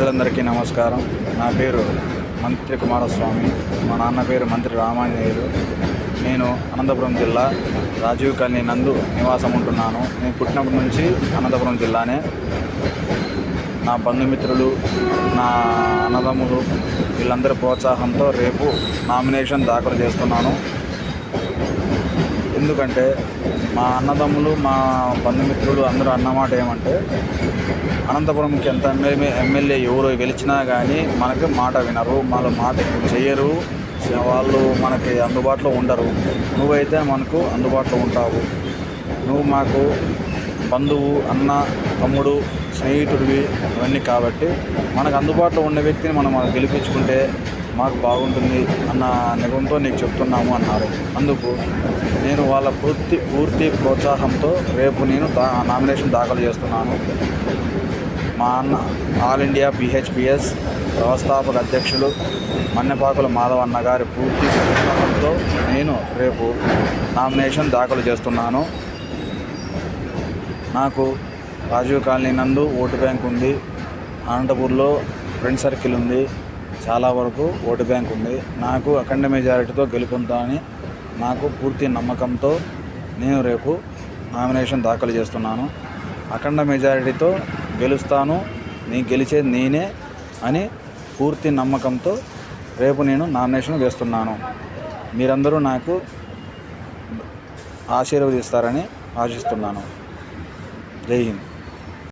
ప్రజలందరికీ నమస్కారం. నా పేరు మంత్రి కుమారస్వామి. మా నాన్న పేరు మంత్రి రామాంజనేయులు. నేను అనంతపురం జిల్లా రాజీవ్ కాలనీ నందు నివాసం ఉంటున్నాను. నేను పుట్టినప్పటి నుంచి అనంతపురం జిల్లానే. నా బంధుమిత్రులు నా అన్నదమ్ములు వీళ్ళందరి ప్రోత్సాహంతో రేపు నామినేషన్ దాఖలు చేస్తున్నాను. ఎందుకంటే మా అన్నదమ్ములు మా బంధుమిత్రులు అందరూ అన్నమాట ఏమంటే అనంతపురంకి ఎంత ఎమ్మెల్యే ఎమ్మెల్యే ఎవరు గెలిచినా కానీ మనకి మాట వినరు వాళ్ళు మాట చేయరు వాళ్ళు మనకి అందుబాటులో ఉండరు. నువ్వైతే మనకు అందుబాటులో ఉంటావు. నువ్వు మాకు బంధువు అన్న తమ్ముడు స్నేహితుడివి ఇవన్నీ కాబట్టి మనకు అందుబాటులో ఉన్న వ్యక్తిని మనం గెలిపించుకుంటే మాకు బాగుంటుంది అన్న నిఘంతో నీకు చెప్తున్నాము అన్నారు. అందుకు నేను వాళ్ళ పూర్తి పూర్తి ప్రోత్సాహంతో రేపు నేను దా నామినేషన్ దాఖలు చేస్తున్నాను. మా అన్న ఆల్ ఇండియా పిహెచ్పిఎస్ వ్యవస్థాపక అధ్యక్షులు మన్నెపాకుల మాధవన్న గారి పూర్తి ప్రోత్సాహంతో నేను రేపు నామినేషన్ దాఖలు చేస్తున్నాను. నాకు రాజీవ్ కాలనీ నందు ఓటు బ్యాంక్ ఉంది. అనంతపూర్లో ఫ్రెండ్ సర్కిల్ ఉంది. చాలా వరకు ఓటు బ్యాంక్ ఉంది. నాకు అఖండ మెజారిటీతో గెలుపొందుతానని నాకు పూర్తి నమ్మకంతో నేను రేపు నామినేషన్ దాఖలు చేస్తున్నాను. అఖండ మెజారిటీతో గెలుస్తాను నేను గెలిచేది నేనే అని పూర్తి నమ్మకంతో రేపు నేను నామినేషన్ వేస్తున్నాను. మీరందరూ నాకు ఆశీర్వదిస్తారని ఆశిస్తున్నాను. జై హింద్.